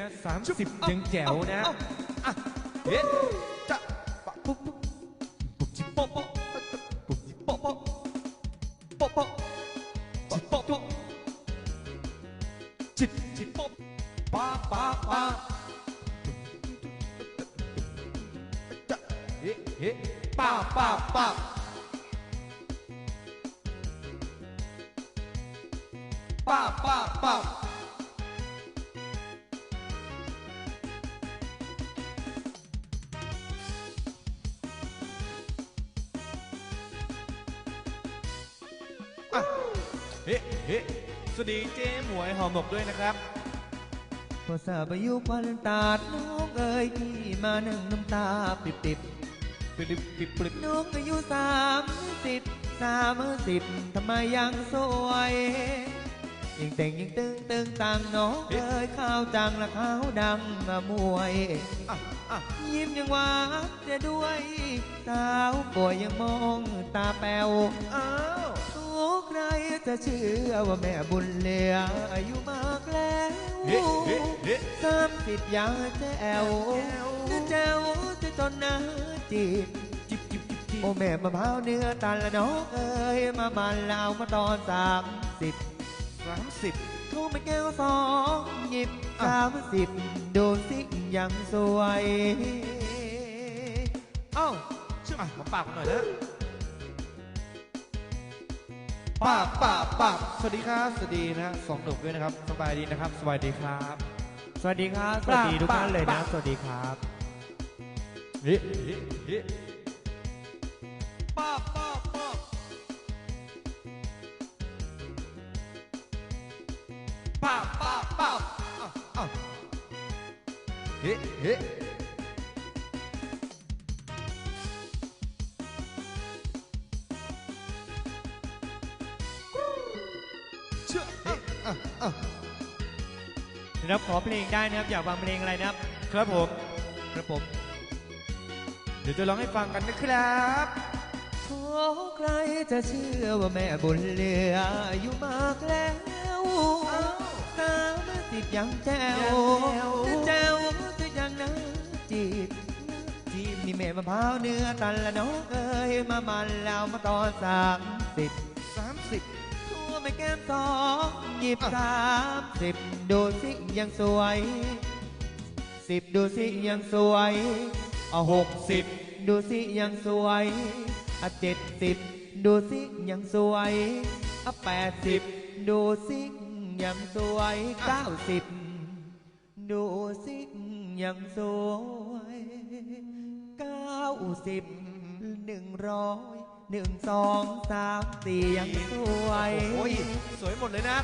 นะสามสิบยังแจ๋วนะอะเฮ้จะปะปุ๊บปุ๊บปุ๊บจิโปะโปะปุ๊บจิโปะโปะโปะโปะจิโปะโปะจิจิโปะปะปะปะจะเฮ้เฮ้ปะปะปะปะปะ ปะเฮ้เฮ้สวัสดีเจ๊หมวยหอมหมกด้วยนะครับ พอทราบอายุควันตาดน้องเอ๋ยพี่มานั่งน้ำตาปิบปิบปริบปิบปริบน้องอายุสามสิบสามสิบทำไมยังสวยยิ่งแต่งยิ่งตึงตึงต่างน้องเอ๋ยข้าวจังและข้าวดังมามวยอะอะยิ้มยังหวานจะด้วย สาวป่วยยังมองตาแป๋วอ้าวทุกใคร จะเชื่อว่าแม่บุญเหลืออายุมากแล้วเสามสิบยังจะแอวจะแจวจะจนนะจีบจิบจิบจิบจิบโอแม่มะพร้าวเนื้อตาละน้องเอ้ยมาบานลาวมาตอนสามสิบสามสิบทูไม่แก้วสองหยิบสามสิบดูสิยังสวย เอ้าชื่ออะมาปากหน่อยนะ ป้าป้าป้าสวัสดีครับสวัสดีนะสองหนุ่มด้วยนะครับสบายดีนะครับสบายดีครับสวัสดีครับ สวัสดีทุกท่านเลยนะ สวัสดีครับเฮ้เฮ้เฮ้ป้าป้าป้าป้าป้าป้าอะอะเฮ้เฮ้ นะครับขอเพลงได้นะครับ อยากฟังเพลงอะไรนะครับ ครับผม ครับผม เดี๋ยวจะร้องให้ฟังกันนะครับทุกใครจะเชื่อว่าแม่บุญเหลืออายุมากแล้วสามสิบยังแจ้วจะแจ้วจะยังนะจีบจีบนี่แม่มะพร้าวเนื้อตันละน้องเอ้ยมามันแล้วมาตอนสามสิบสามสิบ แก้มสองหยิบสามสิบดูสิยังสวยสิบดูสิยังสวยเอาหกสิบดูสิยังสวยอะเจ็ดสิบดูสิยังสวยอะแปดสิบดูสิยังสวยเก้าสิบดูสิยังสวยเก้าสิบหนึ่งร้อย หนึ่งสองสามสี่ยังสวย โอ้ยสวยหมดเลยนะ